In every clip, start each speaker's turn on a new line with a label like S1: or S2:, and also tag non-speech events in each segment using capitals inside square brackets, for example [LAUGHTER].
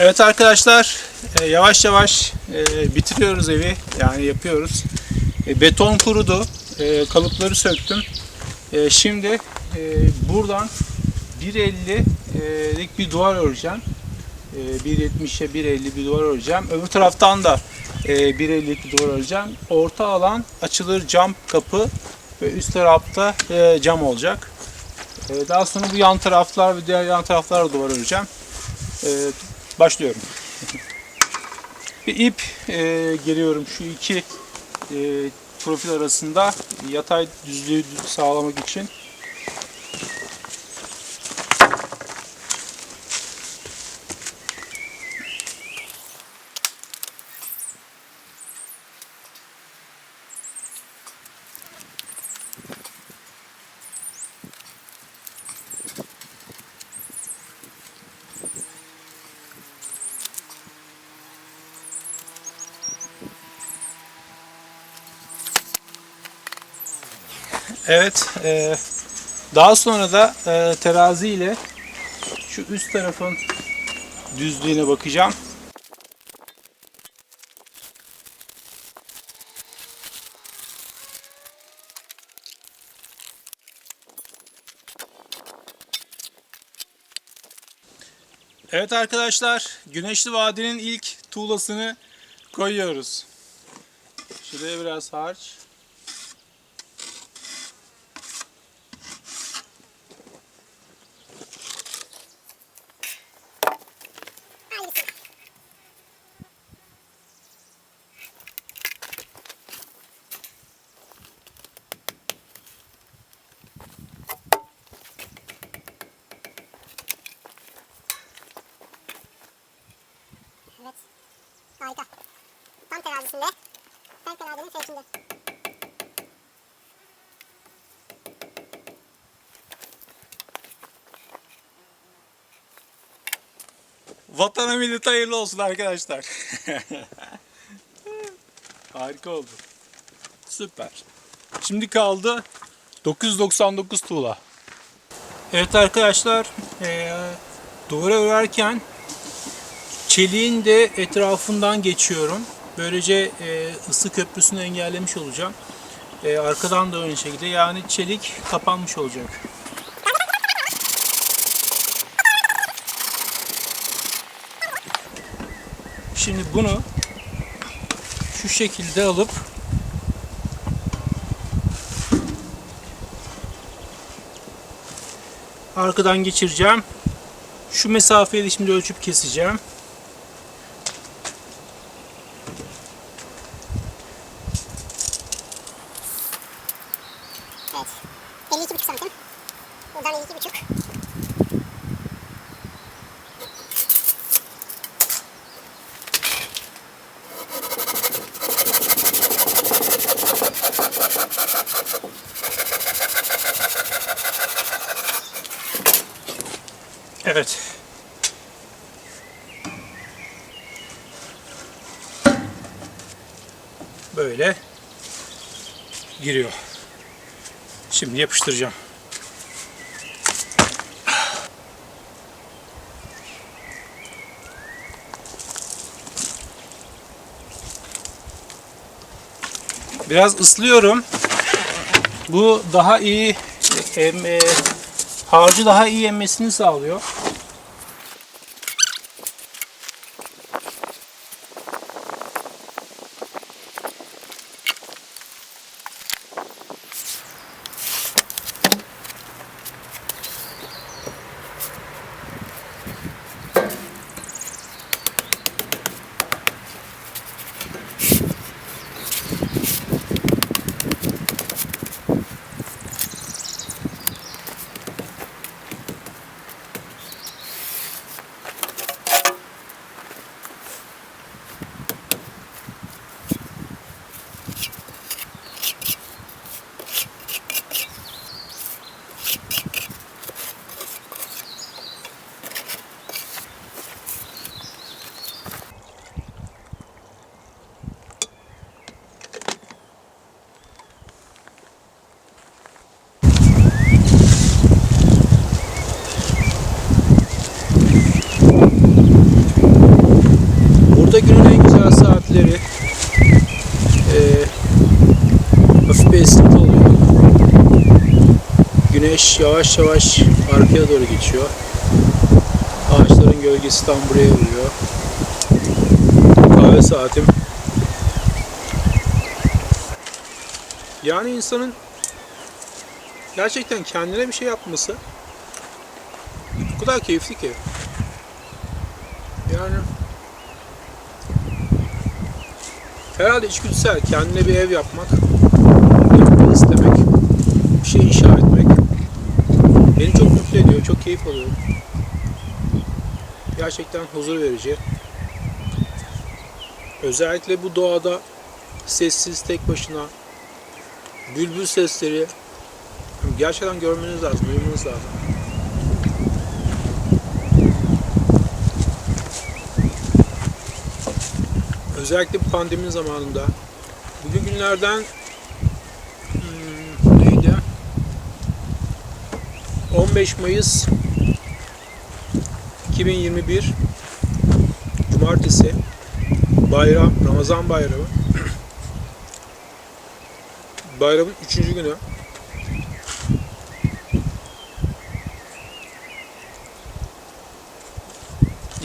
S1: Evet arkadaşlar e, yavaş yavaş e, bitiriyoruz evi yani yapıyoruz. E, beton kurudu. Kalıpları söktüm. Şimdi buradan 1.50'lik bir duvar öreceğim. E, 1.70'e 1.50 bir duvar öreceğim. Öbür taraftan da e, 1.50'lik bir duvar öreceğim. Orta alan açılır cam kapı ve üst tarafta cam olacak. Daha sonra bu yan taraflar ve diğer yan taraflara duvar öreceğim. Başlıyorum. Bir ip e, geriyorum şu iki e, profil arasında yatay düzlüğü sağlamak için. Evet. e, daha sonra da e, terazi ile şu üst tarafın düzlüğüne bakacağım. Evet arkadaşlar, Güneşli Vadi'nin ilk tuğlasını koyuyoruz. Şuraya biraz harç.
S2: Evet. Harika. Tam terazisinde. Fevkaladenin fevkinde.
S1: Vatana millete hayırlı olsun arkadaşlar. [LAUGHS] Harika oldu. Süper. Şimdi kaldı 999 tuğla. Evet arkadaşlar, eee duvara örerken çeliğin de etrafından geçiyorum. Böylece eee, ısı köprüsünü engellemiş olacağım. Eee, arkadan da aynı şekilde yani çelik kapanmış olacak. Şimdi bunu şu şekilde alıp arkadan geçireceğim. Şu mesafeyi de şimdi ölçüp keseceğim.
S2: Evet. 52,5 santim. Buradan 52,5.
S1: Evet. Böyle giriyor. Şimdi yapıştıracağım. Biraz ıslıyorum. Bu daha iyi em, e, harcı daha iyi emmesini sağlıyor. Güneş yavaş yavaş arkaya doğru geçiyor. Ağaçların gölgesi tam buraya vuruyor. Kahve saatim. Yani insanın gerçekten kendine bir şey yapması o kadar keyifli ki. Yani herhalde içgüdüsel kendine bir ev yapmak, yapmayı istemek, bir şey inşa etmek beni çok mutlu ediyor, çok keyif alıyorum. Gerçekten huzur verici. Özellikle bu doğada sessiz tek başına bülbül sesleri gerçekten görmeniz lazım, duymanız lazım. Özellikle bu pandemi zamanında bugün günlerden 15 Mayıs 2021 Cumartesi Bayram, Ramazan Bayramı [CLEARS THROAT] Bayramın 3. günü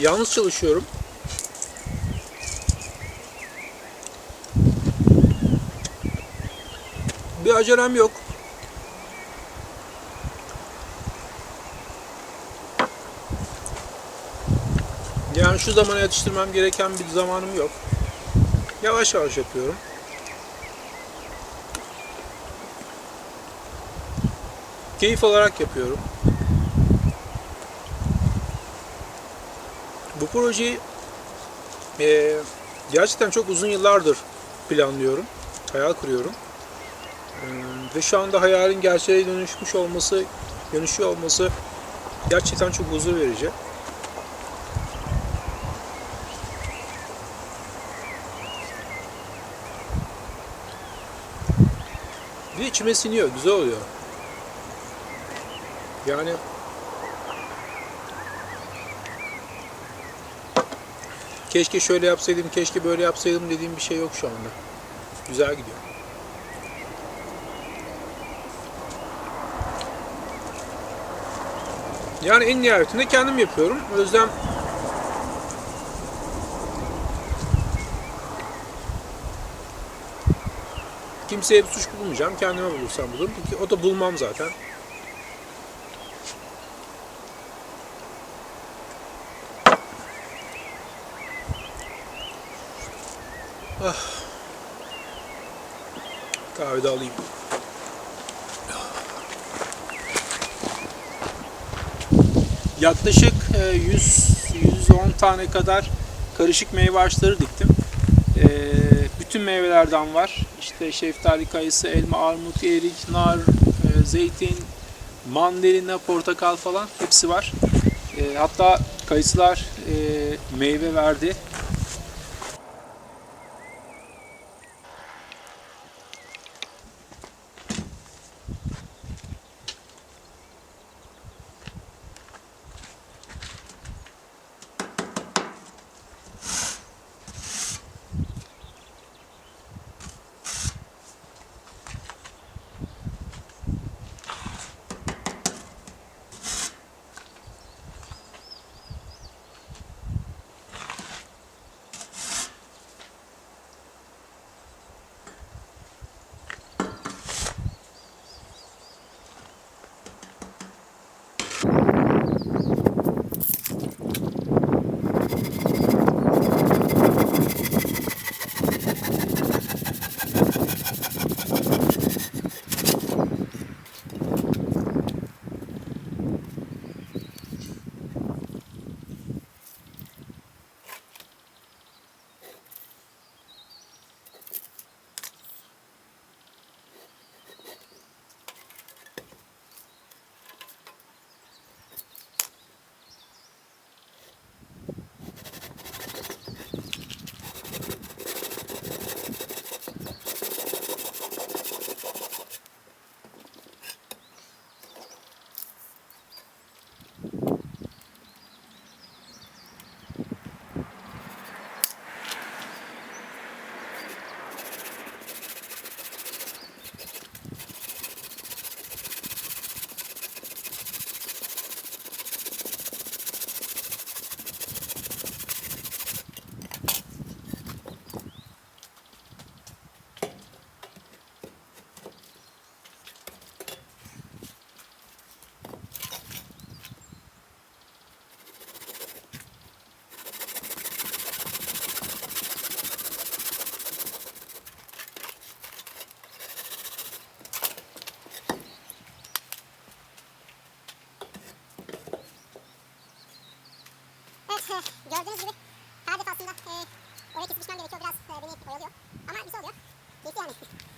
S1: Yalnız çalışıyorum. Bir acelem yok. Yani şu zamana yetiştirmem gereken bir zamanım yok. Yavaş yavaş yapıyorum. Keyif olarak yapıyorum. Bu projeyi eee, gerçekten çok uzun yıllardır planlıyorum, hayal kuruyorum. Eee, ve şu anda hayalin gerçeğe dönüşmüş olması, dönüşüyor olması gerçekten çok huzur verici. İçime siniyor, güzel oluyor. Yani keşke şöyle yapsaydım, keşke böyle yapsaydım dediğim bir şey yok şu anda. Güzel gidiyor. Yani en nihayetinde kendim yapıyorum. O yüzden kimseye bir suç bulmayacağım. Kendime bulursam bulurum. Ki o da bulmam zaten. Ah. Kahve de alayım. Yaklaşık e, 100 110 tane kadar karışık meyve ağaçları diktim. E, Bütün meyvelerden var. İşte şeftali, kayısı, elma, armut, erik, nar, e, zeytin, mandalina, portakal falan hepsi var. E, Hatta kayısılar e, meyve verdi.
S2: Gördüğünüz gibi her defasında e, oraya kesmişmem gerekiyor. Biraz e, beni oyalıyor. Ama güzel oluyor. Keyifli yani. [LAUGHS]